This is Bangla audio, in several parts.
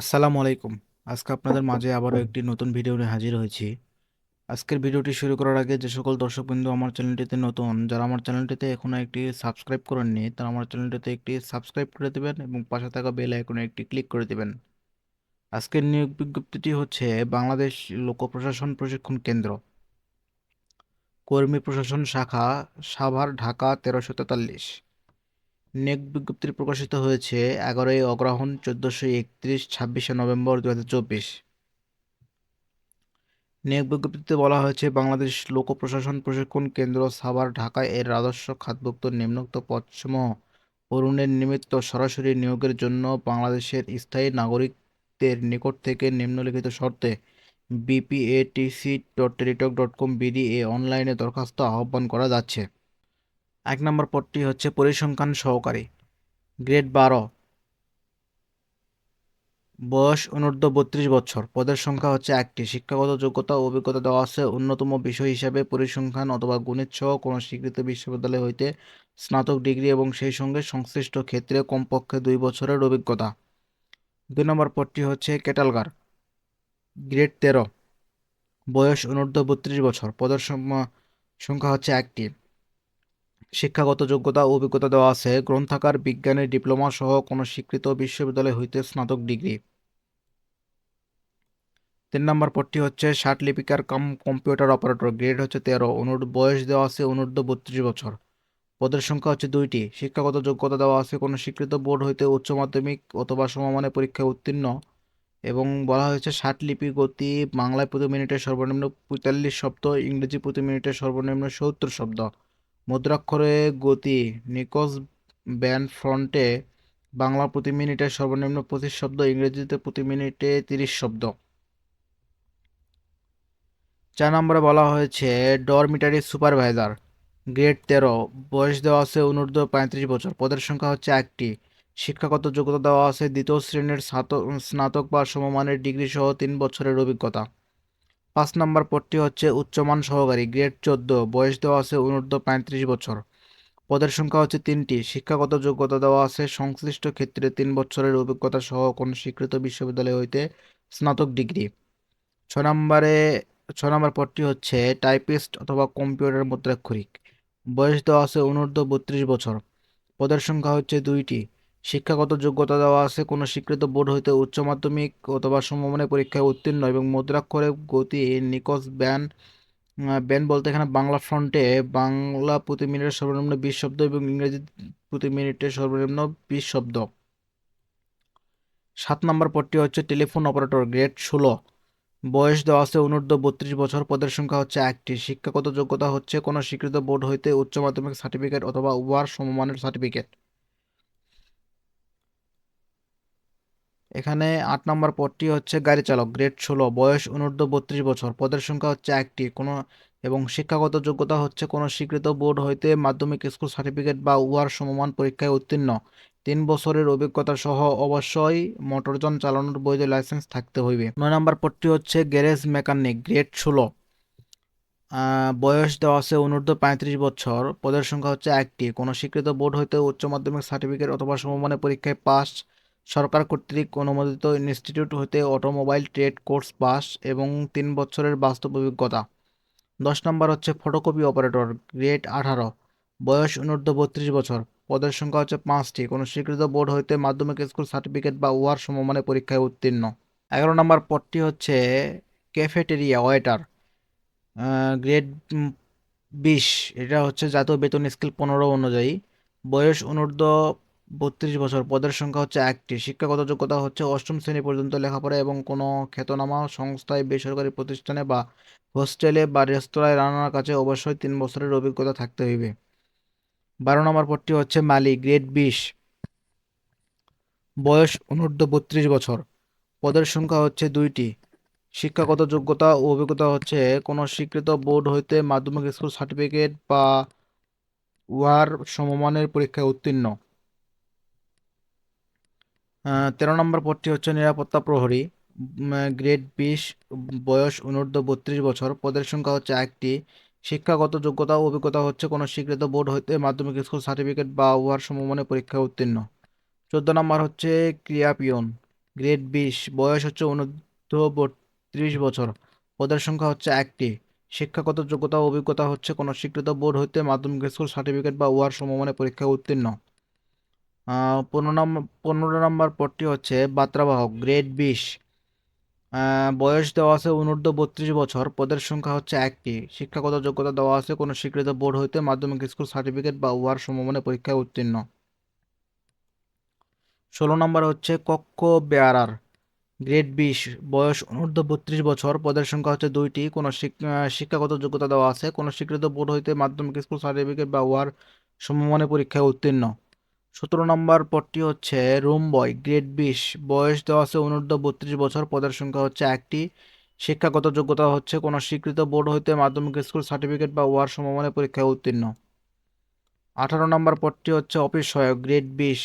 আসসালামু আলাইকুম। আজকে আপনাদের মাঝে আবারও একটি নতুন ভিডিও নিয়ে হাজির হয়েছি। আজকের ভিডিওটি শুরু করার আগে যে সকল দর্শকবৃন্দ আমার চ্যানেলটিতে নতুন, যারা আমার চ্যানেলটিতে এখনও একটি সাবস্ক্রাইব করেননি, তারা আমার চ্যানেলটিতে একটি সাবস্ক্রাইব করে দেবেন এবং পাশে থাকা বেল আইকনে একটি ক্লিক করে দেবেন। আজকের নিয়োগ বিজ্ঞপ্তিটি হচ্ছে বাংলাদেশ লোক প্রশাসন প্রশিক্ষণ কেন্দ্র। কর্মী প্রশাসন শাখা, সাভার, ঢাকা, তেরোশো তেতাল্লিশ। নিয়োগ বিজ্ঞপ্তি প্রকাশিত হয়েছে, এগারোই অগ্রহণ চোদ্দোশো একত্রিশ, ছাব্বিশে নভেম্বর দু হাজার চব্বিশ। নিয়োগ বিজ্ঞপ্তিতে বলা হয়েছে, বাংলাদেশ লোক প্রশাসন প্রশিক্ষণ কেন্দ্র সাভার ঢাকায় এর রাজস্ব খাতভুক্ত নিম্নোক্ত পদসমূহ পূরণের নিমিত্ত সরাসরি নিয়োগের জন্য বাংলাদেশের স্থায়ী নাগরিকদের নিকট থেকে নিম্নলিখিত শর্তে BPATC dot Teletalk dot com BD এ অনলাইনে দরখাস্ত আহ্বান করা যাচ্ছে। এক নম্বর পদটি হচ্ছে পরিসংখ্যান সহকারী। গ্রেড বারো। বয়স অনূর্ধ্ব বত্রিশ বছর। পদের সংখ্যা হচ্ছে একটি। শিক্ষাগত যোগ্যতা ও অভিজ্ঞতা দেওয়া আছে অন্যতম বিষয় হিসাবে পরিসংখ্যান অথবা গণিত সহ কোনো স্বীকৃত বিশ্ববিদ্যালয় হইতে স্নাতক ডিগ্রি এবং সেই সঙ্গে সংশ্লিষ্ট ক্ষেত্রে কমপক্ষে দুই বছরের অভিজ্ঞতা। দুই নম্বর পদটি হচ্ছে কেটালগার। গ্রেড তেরো। বয়স অনূর্ধ্ব বত্রিশ বছর। পদের সংখ্যা হচ্ছে একটি। শিক্ষাগত যোগ্যতা ও অভিজ্ঞতা দেওয়া আছে। গ্রন্থাগার বিজ্ঞানের ডিপ্লোমা সহ কোনো স্বীকৃত বিশ্ববিদ্যালয় হইতে স্নাতক ডিগ্রি। তিন নম্বর পদটি হচ্ছে ষাট লিপিকার কাম কম্পিউটার অপারেটর। গ্রেড হচ্ছে তেরো। অনুর বয়স দেওয়া আছে অনূর্ধ্ব বত্রিশ বছর। পদের সংখ্যা হচ্ছে দুইটি। শিক্ষাগত যোগ্যতা দেওয়া আছে কোনো স্বীকৃত বোর্ড হইতে উচ্চ মাধ্যমিক অথবা সমমানের পরীক্ষায় উত্তীর্ণ এবং বলা হয়েছে ষাট লিপি গতি বাংলায় প্রতি মিনিটে সর্বনিম্ন পঁয়তাল্লিশ শব্দ, ইংরেজি প্রতি মিনিটে সর্বনিম্ন সত্তর শব্দ। মুদ্রাক্ষরে গতি নিকোজ ব্যান্ড ফ্রন্টে বাংলা প্রতি মিনিটে সর্বনিম্ন পঁচিশ শব্দ, ইংরেজিতে প্রতি মিনিটে তিরিশ শব্দ। চার নম্বরে বলা হয়েছে, ডরমিটারি সুপারভাইজার, গ্রেড তেরো, বয়স দেওয়া আছে অনূর্ধ্ব পঁয়ত্রিশ বছর। পদের সংখ্যা হচ্ছে একটি। শিক্ষাগত যোগ্যতা দেওয়া আছে দ্বিতীয় শ্রেণির স্নাতক স্নাতক বা সমমানের ডিগ্রি সহ তিন বছরের অভিজ্ঞতা। পাঁচ নম্বর পদটি হচ্ছে উচ্চমান সহকারী, গ্রেড চোদ্দ, বয়স দেওয়া আছে অনূর্ধ্ব পঁয়ত্রিশ বছর। পদের সংখ্যা হচ্ছে তিনটি, শিক্ষাগত যোগ্যতা দেওয়া আছে সংশ্লিষ্ট ক্ষেত্রে তিন বছরের অভিজ্ঞতা সহ কোনো স্বীকৃত বিশ্ববিদ্যালয় হইতে স্নাতক ডিগ্রি। ছ নম্বরে, ছ নম্বর পদটি হচ্ছে টাইপিস্ট অথবা কম্পিউটার মুদ্রাক্ষরিক, বয়স দেওয়া আছে অনূর্ধ্ব বত্রিশ বছর। পদের সংখ্যা হচ্ছে দুইটি শিক্ষাগত যোগ্যতা দেওয়া আছে, কোনো স্বীকৃত বোর্ড হইতে উচ্চ মাধ্যমিক অথবা সমমানের পরীক্ষায় উত্তীর্ণ এবং মুদ্রাক্ষরে গতি, নিকস ব্যান ব্যান বলতে এখানে বাংলা ফ্রন্টে বাংলা প্রতি মিনিটে সর্বনিম্ন বিশ শব্দ এবং ইংরেজি প্রতি মিনিটে সর্বনিম্ন বিশ শব্দ। সাত নম্বর পদটি হচ্ছে টেলিফোন অপারেটর গ্রেড ষোলো। বয়স দেওয়া আছে অনূর্ধ্ব বত্রিশ বছর, পদের সংখ্যা হচ্ছে একটি। শিক্ষাগত যোগ্যতা হচ্ছে কোনো স্বীকৃত বোর্ড হইতে উচ্চ মাধ্যমিক সার্টিফিকেট অথবা উহার সমমানের সার্টিফিকেট এখানে আট নম্বর পদটি হচ্ছে গাড়ি চালক গ্রেড ষোলো, বয়স অনূর্ধ্ব বত্রিশ বছর। পদের সংখ্যা হচ্ছে একটি। কোনো এবং শিক্ষাগত যোগ্যতা হচ্ছে কোনো স্বীকৃত বোর্ড হইতে মাধ্যমিক স্কুল সার্টিফিকেট বা উহার সমমান পরীক্ষায় উত্তীর্ণ। তিন বছরের অভিজ্ঞতা সহ অবশ্যই মোটরযান চালানোর বৈধ লাইসেন্স থাকতে হইবে। নয় নম্বর পদটি হচ্ছে গ্যারেজ মেকানিক গ্রেড ষোলো। বয়স দেওয়া আছে অনূর্ধ্ব পঁয়ত্রিশ বছর। পদের সংখ্যা হচ্ছে একটি। কোনো স্বীকৃত বোর্ড হইতে উচ্চ মাধ্যমিক সার্টিফিকেট অথবা সমমানের পরীক্ষায় পাস সরকার কর্তৃক অনুমোদিত ইনস্টিটিউট হতে অটোমোবাইল ট্রেড কোর্স পাস এবং তিন বছরের বাস্তব অভিজ্ঞতা। দশ নম্বর হচ্ছে ফটোকপি অপারেটর, গ্রেড আঠারো। বয়স অনূর্ধ্ব বত্রিশ বছর। পদের সংখ্যা হচ্ছে পাঁচটি। কোনো স্বীকৃত বোর্ড হইতে মাধ্যমিক স্কুল সার্টিফিকেট বা উহার সমমানের পরীক্ষায় উত্তীর্ণ। এগারো নম্বর পদটি হচ্ছে ক্যাফেটেরিয়া, ওয়েটার। গ্রেড বিশ। এটা হচ্ছে জাতীয় বেতন স্কেল পনেরো অনুযায়ী। বয়স অনূর্ধ্ব বত্রিশ বছর। পদের সংখ্যা হচ্ছে একটি। শিক্ষাগত যোগ্যতা হচ্ছে অষ্টম শ্রেণি পর্যন্ত লেখাপড়া এবং কোনো খ্যাতনামা সংস্থায়, বেসরকারি প্রতিষ্ঠানে বা হোস্টেলে বা রেস্তোরাঁয় রান্নার কাছে অবশ্যই তিন বছরের অভিজ্ঞতা থাকতে হইবে। বারো নম্বর পদটি হচ্ছে মালি, গ্রেড বিশ। বয়স অনূর্ধ্ব বত্রিশ বছর। পদের সংখ্যা হচ্ছে দুইটি। শিক্ষাগত যোগ্যতা ও অভিজ্ঞতা হচ্ছে কোনো স্বীকৃত বোর্ড হইতে মাধ্যমিক স্কুল সার্টিফিকেট বা উহার সমমানের পরীক্ষায় উত্তীর্ণ। তেরো নম্বর পদটি হচ্ছে নিরাপত্তা প্রহরী। গ্রেড বিশ, বয়স অনূর্ধ্ব বত্রিশ বছর। পদের সংখ্যা হচ্ছে একটি। শিক্ষাগত যোগ্যতা ও অভিজ্ঞতা হচ্ছে কোনো স্বীকৃত বোর্ড হইতে মাধ্যমিক স্কুল সার্টিফিকেট বা উহার সমমানের পরীক্ষায় উত্তীর্ণ। চোদ্দ নম্বর হচ্ছে ক্রিয়া পিয়ন গ্রেড বিশ, বয়স হচ্ছে অনূর্ধ্ব বত্রিশ বছর। পদের সংখ্যা হচ্ছে একটি। শিক্ষাগত যোগ্যতা ও অভিজ্ঞতা হচ্ছে কোনো স্বীকৃত বোর্ড হইতে মাধ্যমিক স্কুল সার্টিফিকেট বা উহার সমমানের পরীক্ষায় উত্তীর্ণ। পনেরো নম্বর পনেরো নম্বর পদটি হচ্ছে বার্তাবাহক গ্রেড বিশ। বয়স দেওয়া আছে অনূর্ধ্ব বত্রিশ বছর, পদের সংখ্যা হচ্ছে একটি। শিক্ষাগত যোগ্যতা দেওয়া আছে কোনো স্বীকৃত বোর্ড হইতে, মাধ্যমিক স্কুল সার্টিফিকেট বা উহার সমমানের পরীক্ষায় উত্তীর্ণ। ষোলো নম্বর হচ্ছে কক্ষ বেয়ারার গ্রেড বিশ। বয়স অনূর্ধ্ব বত্রিশ বছর, পদের সংখ্যা হচ্ছে দুইটি। কোনো শিক্ষাগত যোগ্যতা দেওয়া আছে, কোনো স্বীকৃত বোর্ড হইতে, মাধ্যমিক স্কুল সার্টিফিকেট বা উহার সমমানের পরীক্ষায় উত্তীর্ণ। সতেরো নম্বর পদটি হচ্ছে রুম বয়, গ্রেড বিশ। বয়স দেওয়া আছে অনূর্ধ্ব বত্রিশ বছর, পদের সংখ্যা হচ্ছে একটি। শিক্ষাগত যোগ্যতা হচ্ছে কোনো স্বীকৃত বোর্ড হইতে মাধ্যমিক স্কুল সার্টিফিকেট বা উহার সমমানের পরীক্ষায় উত্তীর্ণ। আঠারো নম্বর পদটি হচ্ছে অফিস সহায়ক, গ্রেড বিশ।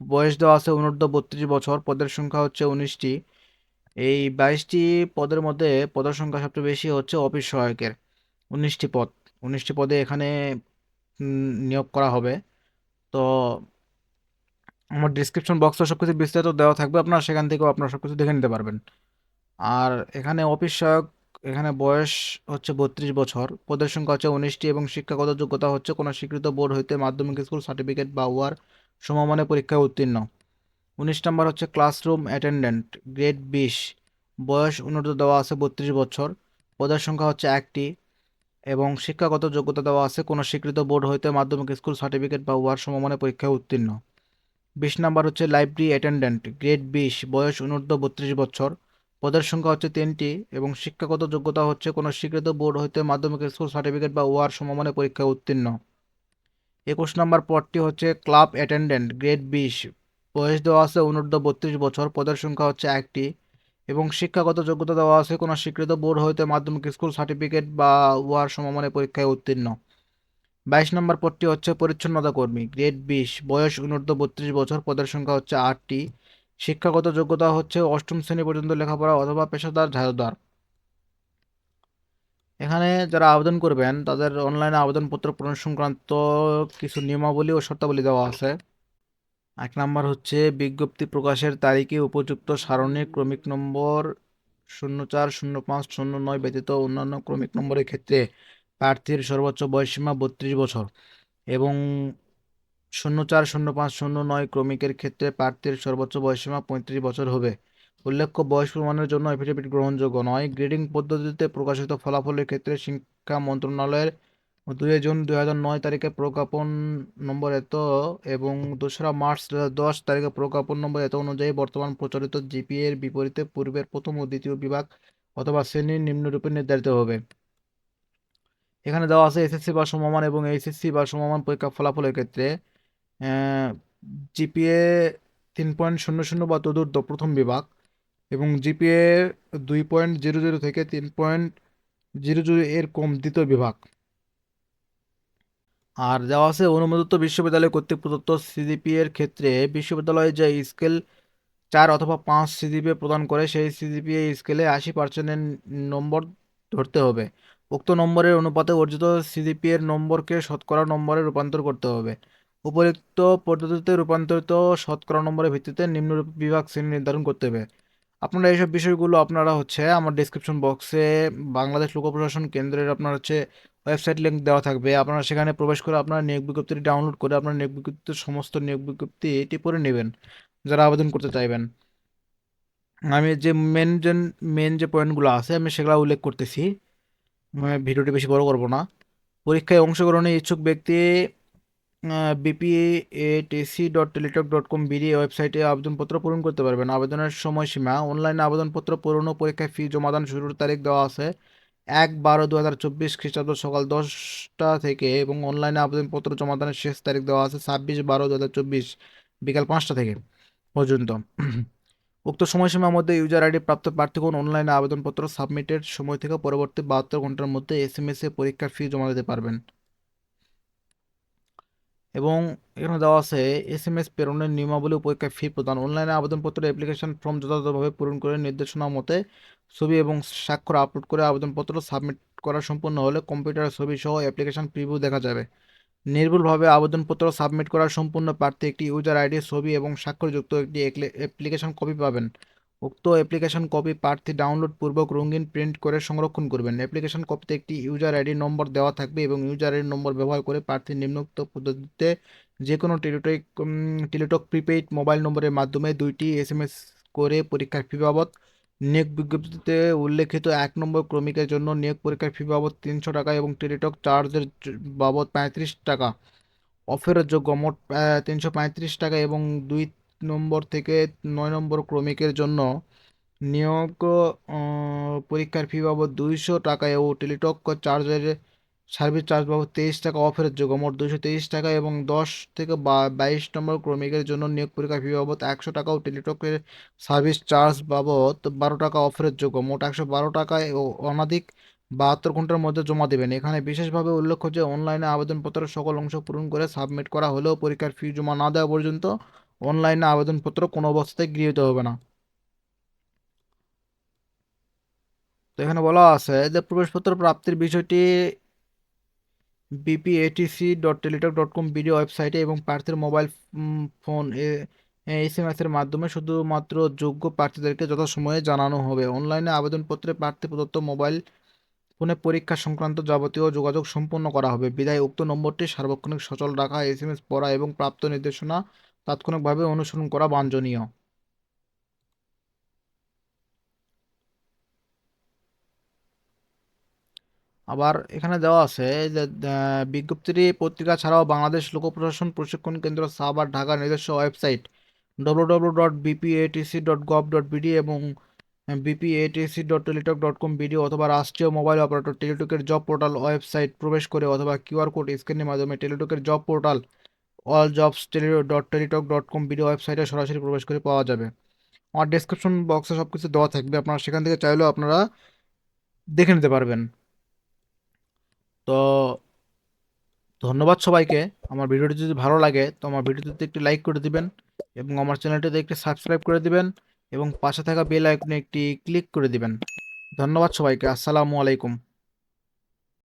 বয়স দেওয়া আছে অনূর্ধ্ব বত্রিশ বছর, পদের সংখ্যা হচ্ছে উনিশটি। এই বাইশটি পদের মধ্যে পদের সংখ্যা সবচেয়ে বেশি হচ্ছে অফিস সহায়কের, উনিশটি পদ। উনিশটি পদে এখানে নিয়োগ করা হবে। তো আমার ডিসক্রিপশন বক্সে সব কিছু বিস্তারিত দেওয়া থাকবে, আপনারা সেখান থেকেও আপনারা সব কিছু দেখে নিতে পারবেন। আর এখানে অফিস সহায়ক এখানে বয়স হচ্ছে বত্রিশ বছর, পদের সংখ্যা হচ্ছে উনিশটি এবং শিক্ষাগত যোগ্যতা হচ্ছে কোনো স্বীকৃত বোর্ড হইতে মাধ্যমিক স্কুল সার্টিফিকেট বা উহার সমমানের পরীক্ষায় উত্তীর্ণ। উনিশ নম্বর হচ্ছে ক্লাসরুম অ্যাটেন্ডেন্ট গ্রেড বিশ, বয়স উন্নত দেওয়া আছে বত্রিশ বছর, পদের সংখ্যা হচ্ছে একটি এবং শিক্ষাগত যোগ্যতা দেওয়া আছে। কোনো স্বীকৃত বোর্ড হইতে মাধ্যমিক স্কুল সার্টিফিকেট বা উহার সমমানের পরীক্ষায় উত্তীর্ণ। বিশ নম্বর হচ্ছে লাইব্রেরি অ্যাটেন্ডেন্ট। গ্রেড বিশ, বয়স অনূর্ধ্ব বত্রিশ বছর। পদের সংখ্যা হচ্ছে তিনটি এবং শিক্ষাগত যোগ্যতা হচ্ছে কোনো স্বীকৃত বোর্ড হইতে মাধ্যমিক স্কুল সার্টিফিকেট বা উহার সমমানের পরীক্ষায় উত্তীর্ণ। একুশ নম্বর পদটি হচ্ছে ক্লাব অ্যাটেন্ডেন্ট। গ্রেড বিশ, বয়স দেওয়া আছে অনূর্ধ্ব বত্রিশ বছর। পদের সংখ্যা হচ্ছে একটি এবং শিক্ষাগত যোগ্যতা দেওয়া আছে। কোনো স্বীকৃত বোর্ড হইতে মাধ্যমিক স্কুল সার্টিফিকেট বা উহার সমমানের পরীক্ষায় উত্তীর্ণ। বাইশ নম্বর পদটি হচ্ছে পরিচ্ছন্নতা কর্মী, গ্রেড বিশ। বয়স অনূর্ধ্ব বত্রিশ বছর, পদের সংখ্যা হচ্ছে আটটি। শিক্ষাগত যোগ্যতা হচ্ছে অষ্টম শ্রেণি পর্যন্ত লেখাপড়া অথবা পেশাদার ঝাড়ুদার। এখানে যারা আবেদন করবেন, তাদের অনলাইনে আবেদনপত্র পূরণ সংক্রান্ত কিছু নিয়মাবলী ও শর্তাবলী দেওয়া আছে। এক নম্বর হচ্ছে বিজ্ঞপ্তি প্রকাশের তারিখে উপযুক্ত সারণী ক্রমিক নম্বর শূন্য চার শূন্য পাঁচ শূন্য নয় ব্যতীত অন্যান্য ক্রমিক নম্বরের ক্ষেত্রে প্রার্থীর সর্বোচ্চ বয়সসীমা বত্রিশ বছর এবং শূন্য চার শূন্য পাঁচ শূন্য নয় ক্রমিকের ক্ষেত্রে প্রার্থীর সর্বোচ্চ বয়সসীমা পঁয়ত্রিশ বছর হবে। উল্লেখ্য, বয়স প্রমাণের জন্য এফিডেভিট গ্রহণযোগ্য নয়। গ্রেডিং পদ্ধতিতে প্রকাশিত ফলাফলের ক্ষেত্রে শিক্ষা মন্ত্রণালয়ের দুই জুন, দুই হাজার নয় তারিখে প্রজ্ঞাপন নম্বর এত এবং দোসরা মার্চ দু হাজার দশ তারিখে প্রজ্ঞাপন নম্বর এত অনুযায়ী বর্তমান প্রচলিত জিপিএ এর বিপরীতে পূর্বের প্রথম ও দ্বিতীয় বিভাগ অথবা শ্রেণির নিম্নরূপে নির্ধারিত হবে। এখানে দেওয়া আছে এসএসসি বা সমমান এবং এইচএসসি বা সমমান পরীক্ষা ফলাফলের ক্ষেত্রে জিপিএ তিন পয়েন্ট শূন্য শূন্য বা তদূর্ধ্ব প্রথম বিভাগ এবং জিপিএ দুই পয়েন্ট জিরো জিরো থেকে তিন পয়েন্ট জিরো জিরো এর কম দ্বিতীয় বিভাগ। আর দেওয়া আছে অনুমোদিত বিশ্ববিদ্যালয় কর্তৃক প্রদত্ত সিজিপি এর ক্ষেত্রে বিশ্ববিদ্যালয়ে যে স্কেল চার অথবা পাঁচ সিজিপিএ প্রদান করে, সেই সিজিপিএ স্কেলে আশি পার্সেন্টের নম্বর ধরতে হবে। উক্ত নম্বরের অনুপাতে অর্জিত সিজিপি এর নম্বরকে শতকরা নম্বরে রূপান্তর করতে হবে। উপরিক্ত পদ্ধতিতে রূপান্তরিত শতকরা নম্বরের ভিত্তিতে নিম্নরূপ বিভাগ শ্রেণি নির্ধারণ করতে হবে। আপনারা এইসব বিষয়গুলো আপনারা হচ্ছে আমার ডিসক্রিপশন বক্সে বাংলাদেশ লোক প্রশাসন কেন্দ্রের আপনার হচ্ছে ওয়েবসাইট লিঙ্ক দেওয়া থাকবে। আপনারা সেখানে প্রবেশ করে আপনারা নিয়োগ বিজ্ঞপ্তিটি ডাউনলোড করে আপনার নিয়োগ বিজ্ঞপ্তির সমস্ত নিয়োগ বিজ্ঞপ্তি এটি পড়ে নেবেন, যারা আবেদন করতে চাইবেন। আমি যে মেন যে মেন যে পয়েন্টগুলো আছে আমি সেগুলো উল্লেখ করতেছি। ভিডিওটি বেশি বড় করব না। পরীক্ষায় অংশগ্রহণে ইচ্ছুক ব্যক্তি BPATC dot Teletalk dot com BD ওয়েবসাইটে আবেদনপত্র পূরণ করতে পারবেন। আবেদনের সময়সীমা অনলাইনে আবেদনপত্র পূরণ ও পরীক্ষায় ফি জমাদান শুরুর তারিখ দেওয়া আছে এক বারো দু হাজার চব্বিশ খ্রিস্টাব্দ সকাল দশটা থেকে এবং অনলাইনে আবেদনপত্র জমাদানের শেষ তারিখ দেওয়া আছে ছাব্বিশ বারো দু হাজার চব্বিশ বিকাল পাঁচটা থেকে পর্যন্ত। উক্ত সময়সীমার মধ্যে ইউজার আইডি প্রাপ্ত প্রার্থীগণ অনলাইনে আবেদনপত্র সাবমিটের সময় থেকে পরবর্তী বাহাত্তর ঘণ্টার মধ্যে এস এম এস এ পরীক্ষার ফি জমা দিতে পারবেন। এবং এখানে দেওয়া আছে, এস এম এস প্রেরণের নিয়মাবলী ও পরীক্ষার ফি প্রদান। অনলাইনে আবেদনপত্র অ্যাপ্লিকেশন ফর্ম যথাযথভাবে পূরণ করে নির্দেশনা মতে ছবি এবং স্বাক্ষর আপলোড করে আবেদনপত্র সাবমিট করা সম্পূর্ণ হলে কম্পিউটার ছবি সহ অ্যাপ্লিকেশন প্রিভিউ দেখা যাবে। নির্ভুলভাবে আবেদনপত্র সাবমিট করার সম্পূর্ণ প্রার্থী একটি ইউজার আইডি ছবি এবং স্বাক্ষরযুক্ত একটি অ্যাপ্লিকেশন কপি পাবেন। উক্ত অ্যাপ্লিকেশন কপি প্রার্থী ডাউনলোড পূর্বক রঙিন প্রিন্ট করে সংরক্ষণ করবেন। অ্যাপ্লিকেশন কপিতে একটি ইউজার আইডি নম্বর দেওয়া থাকবে এবং ইউজার আইডি নম্বর ব্যবহার করে প্রার্থী নিম্নোক্ত পদ্ধতিতে যে কোনো টেলিটক টেলিটক প্রিপেইড মোবাইল নম্বরের মাধ্যমে দুইটি এস এম এস করে পরীক্ষার ফি বাবদ। নিয়োগ বিজ্ঞপ্তিতে উল্লেখিত এক নম্বর ক্রমিকের জন্য নিয়োগ পরীক্ষার ফি বাবদ তিনশো টাকা এবং টেলিটক চার্জের বাবদ পঁয়ত্রিশ টাকা। অফেরতযোগ্য মোট তিনশো পঁয়ত্রিশ টাকা এবং দুই নম্বর থেকে নয় নম্বর ক্রমিকের জন্য নিয়োগ পরীক্ষার ফি বাবদ দুইশো টাকা ও টেলিটক চার্জের সার্ভিস চার্জ বাবদ তেইশ টাকা অফের যোগ্য মোট দুশো তেইশ টাকা এবং দশ থেকে বাইশ নম্বর ক্রমিকের জন্য নিয়োগ পরীক্ষার ফি বাবদ একশো টাকা ও টেলিটকের সার্ভিস চার্জ বাবদ বারো টাকা অফের যোগ্য মোট একশো বারো টাকায় ও অনাধিক বাহাত্তর ঘণ্টার মধ্যে জমা দেবেন। এখানে বিশেষভাবে উল্লেখ্য যে অনলাইনে আবেদনপত্রের সকল অংশ পূরণ করে সাবমিট করা হলেও পরীক্ষার ফি জমা না দেওয়া পর্যন্ত অনলাইনে আবেদনপত্র কোনো অবস্থাতেই গৃহীত হবে না। তো এখানে বলা আছে যে প্রবেশপত্র প্রাপ্তির বিষয়টি BPATC dot Teletalk dot com BD ওয়েবসাইটে এবং প্রার্থীর মোবাইল ফোন এস এম এর মাধ্যমে শুধুমাত্র যোগ্য প্রার্থীদেরকে যথাসময়ে জানানো হবে। অনলাইনে আবেদনপত্রে প্রার্থী প্রদত্ত মোবাইল ফোনে পরীক্ষা সংক্রান্ত যাবতীয় যোগাযোগ সম্পন্ন করা হবে। বিদায় উক্ত নম্বরটি সার্বক্ষণিক সচল রাখা এস এম এস পড়া এবং প্রাপ্ত নির্দেশনা তাৎক্ষণিকভাবে অনুসরণ করা বাঞ্ছনীয়। আবার এখানে দেওয়া আছে যে বিজ্ঞপ্তিটি পত্রিকা ছাড়াও বাংলাদেশ লোক প্রশাসন প্রশিক্ষণ কেন্দ্র, সাভার ঢাকার নিজস্ব website W W dot BPATC dot gov dot BD এবং BPATC dot Teletalk dot com BD অথবা রাষ্ট্রীয় মোবাইল অপারেটর টেলিটকের জব পোর্টাল ওয়েবসাইট প্রবেশ করে অথবা কিউআর কোড স্ক্যানের মাধ্যমে টেলিটকের job portal all jobs tele dot Teletalk dot com BD ওয়েবসাইটে সরাসরি প্রবেশ করে পাওয়া যাবে। আমার ডেসক্রিপশন বক্সে সব কিছু দেওয়া থাকবে, আপনারা সেখান থেকে চাইলেও আপনারা দেখে নিতে পারবেন। তো ধন্যবাদ সবাইকে। আমার ভিডিওটি যদি ভালো লাগে, তো আমার ভিডিওটিতে একটি লাইক করে দিবেন এবং আমার চ্যানেলটিতে একটি সাবস্ক্রাইব করে দিবেন এবং পাশে থাকা বেল আইকনে একটি ক্লিক করে দিবেন। ধন্যবাদ সবাইকে। আসসালামু আলাইকুম।